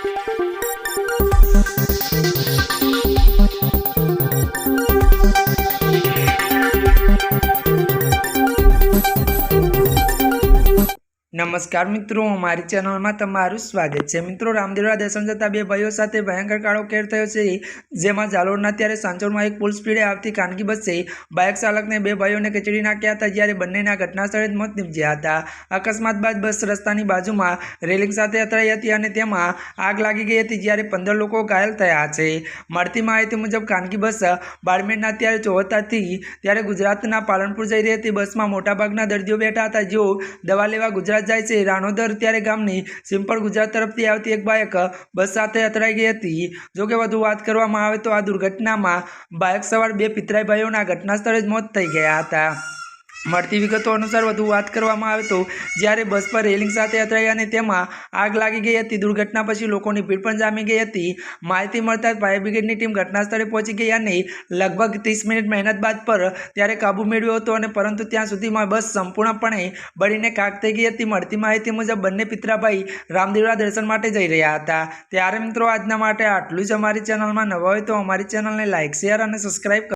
Thank you. નમસ્કાર મિત્રો, અમારી ચેનલમાં તમારું સ્વાગત છે. મિત્રો રામદેવરા દર્શન જતા બે ભાઈઓ સાથે ભયંકર કાળો કેર થયો છે. જેમાં જાલોરના ત્યારે સાંચોરમાં એક ફૂલ સ્પીડે આવતી ખાનગી બસે બાઇક ચાલકને બે ભાઈઓને કચડી નાખ્યા હતા, જ્યારે બંનેના ઘટના સ્થળે જ મોત નીપજ્યા હતા. અકસ્માત બાદ બસ રસ્તાની બાજુમાં રેલિંગ સાથે અથડાઈ હતી અને તેમાં આગ લાગી ગઈ હતી, જ્યારે પંદર લોકો ઘાયલ થયા છે. મળતી માહિતી મુજબ, ખાનગી બસ બારમેરના ત્યારે ચોહત્તરથી ત્યારે ગુજરાતના પાલનપુર જઈ રહી હતી. બસમાં મોટાભાગના દર્દીઓ બેઠા હતા જેઓ દવા લેવા ગુજરાત જાય છે. રાણોદર ત્યારે ગામની સિમ્પલ ગુજરાત તરફથી આવતી એક બાઇક બસ સાથે અથડાઈ ગઈ હતી. જોકે વધુ વાત કરવામાં આવે તો આ દુર્ઘટનામાં બાઇક સવાર બે પિતરાઈ ભાઈઓના ઘટના સ્થળે જ મોત થઈ ગયા હતા. મળતી વિગતો અનુસાર વધુ વાત કરવામાં આવે તો જ્યારે બસ પર રેલિંગ સાથે અથડાઈ અને તેમાં આગ લાગી ગઈ હતી, દુર્ઘટના પછી લોકોની ભીડ પણ જામી ગઈ હતી. માહિતી મળતા ફાયર બ્રિગેડની ટીમ ઘટના સ્થળે પહોંચી ગઈ અને લગભગ ત્રીસ મિનિટ મહેનત બાદ પર ત્યારે કાબુ મેળવ્યો હતો અને પરંતુ ત્યાં સુધીમાં બસ સંપૂર્ણપણે બળીને કાક થઈ ગઈ હતી. મળતી માહિતી મુજબ, બંને પિતરાભાઈ રામદેવરા દર્શન માટે જઈ રહ્યા હતા. ત્યારે મિત્રો, આજના માટે આટલું જ અમારી ચેનલમાં નવા હોય તો અમારી ચેનલને લાઇક શેર અને સબસ્ક્રાઈબ